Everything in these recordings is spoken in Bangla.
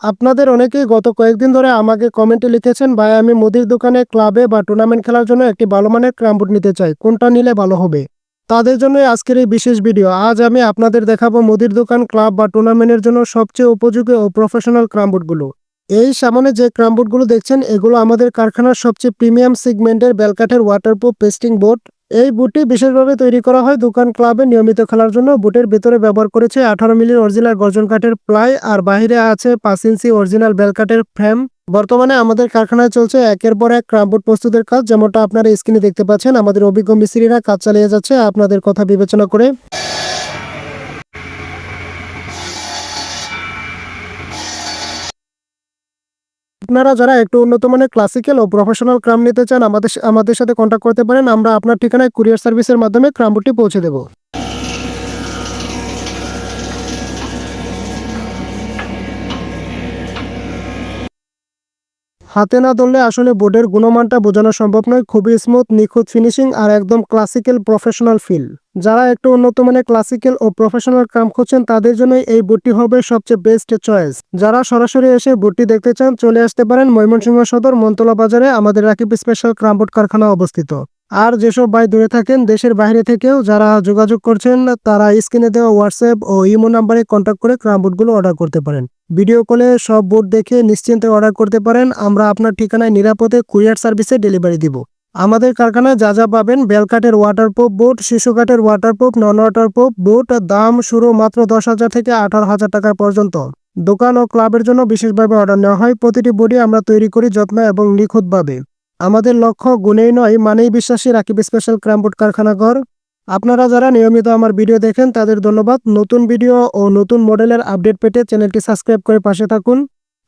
আপনাদের অনেকেই গত কয়েকদিন ধরে আমাকে কমেন্টে লিখেছেন, ভাই, আমি মুদির দোকানে ক্লাবে বা টুর্নামেন্ট খেলার জন্য একটি ভালো মানের ক্রামবুট নিতে চাই। কোনটা নিলে ভালো হবে? তাদের জন্যই আজকের এই বিশেষ ভিডিও। আজ আমি আপনাদের দেখাবো মুদির দোকান, ক্লাব বা টুর্নামেন্টের জন্য সবচেয়ে উপযোগী ও প্রফেশনাল ক্রামবুটগুলো। এই সামনে যে ক্রামবুটগুলো দেখছেন, এগুলো আমাদের কারখানার সবচেয়ে প্রিমিয়াম সেগমেন্টের বেলকাঠের ওয়াটারপ্রুফ পেস্টিং বোট এই বুটটি বিশেষভাবে তৈরি করা হয় দোকান, ক্লাবে নিয়মিত খেলার জন্য। বুটের ভেতরে ব্যবহার করেছে আঠারো মিলির অরিজিনাল গর্জন কাঠের প্লাই আর বাহিরে আছে পাঁচ ইঞ্চি অরিজিনাল বেলকাঠের ফ্রেম। বর্তমানে আমাদের কারখানায় চলছে একের পর এক ক্রামবুট প্রস্তুতের কাজ, যেমনটা আপনারা স্ক্রিনে দেখতে পাচ্ছেন। আমাদের অভিজ্ঞ মিস্ত্রিরা কাজ চালিয়ে যাচ্ছে। আপনাদের কথা বিবেচনা করে আপনারা যারা একটু উন্নত মানের ক্লাসিক্যাল ও প্রফেশনাল ক্রাম নিতে চান, আমাদের আমাদের সাথে কন্ট্যাক্ট করতে পারেন। আমরা আপনার ঠিকানায় কুরিয়ার সার্ভিসের মাধ্যমে ক্রামবুটি পৌঁছে দেব। হাতে না ধরলে আসলে বোর্ডের গুণমানটা বোঝানো সম্ভব নয়। খুবই স্মুথ নিখুঁত ফিনিশিং আর একদম ক্লাসিক্যাল প্রফেশনাল ফিল যারা একটু উন্নত মানের ক্লাসিক্যাল ও প্রফেশনাল কাম খুঁজছেন, তাদের জন্য এই বুটটি হবে সবচেয়ে বেস্ট চয়েস যারা সরাসরি এসে বুটটি দেখতে চান, চলে আসতে পারেন ময়মনসিংহ সদর মন্তলা বাজারে, আমাদের রাকিব স্পেশাল ক্রামবোর্ড কারখানা অবস্থিত। আর যেসব ভাই দূরে থাকেন, দেশের বাইরে থেকেও যারা যোগাযোগ করছেন, তারা স্ক্রিনে দেওয়া হোয়াটসঅ্যাপ ও ইমো নাম্বারে কন্ট্যাক্ট করে ক্রামবোর্ডগুলো অর্ডার করতে পারেন। ভিডিও কলে সব বোর্ড দেখে নিশ্চিন্তে অর্ডার করতে পারেন। আমরা আপনার ঠিকানায় নিরাপদে কুরিয়ার সার্ভিসে ডেলিভারি দিব। আমাদের কারখানায় যা যা পাবেন বেলকাটের ওয়াটারপ্রুফ বোট শিশু কাঠের ওয়াটারপ্রুফ নন ওয়াটারপ্রুফ বোট, দাম শুরু মাত্র দশ হাজার থেকে আঠারো হাজার টাকা পর্যন্ত। দোকান ও ক্লাবের জন্য বিশেষভাবে অর্ডার নেওয়া হয়। প্রতিটি বডি আমরা তৈরি করি যত্ন এবং নিখুঁতভাবে। আমাদের লক্ষ্য গুণেই নয়, মানেই বিশ্বাসী রাকিব স্পেশাল ক্রামবোর্ড কারখানা ঘর। আপনারা যারা নিয়মিত আমার ভিডিও দেখেন, তাদের ধন্যবাদ। নতুন ভিডিও ও নতুন মডেলের আপডেট পেতে চ্যানেলটি সাবস্ক্রাইব করে পাশে থাকুন।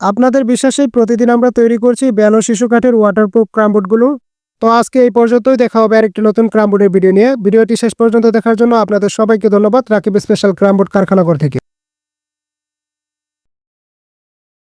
আপনাদের বিশ্বাসেই প্রতিদিন আমরা তৈরি করছি ব্যানো শিশু কাঠের ওয়াটারপ্রুফ ক্রামবোর্ডগুলো তো আজকে এই পর্যন্তই, দেখা হবে আরেকটি নতুন ক্রামবোর্ডের ভিডিও নিয়ে। ভিডিওটি শেষ পর্যন্ত দেখার জন্য আপনাদের সবাইকে ধন্যবাদ, রাকিব স্পেশাল ক্রামবোর্ড কারখানাঘর থেকে।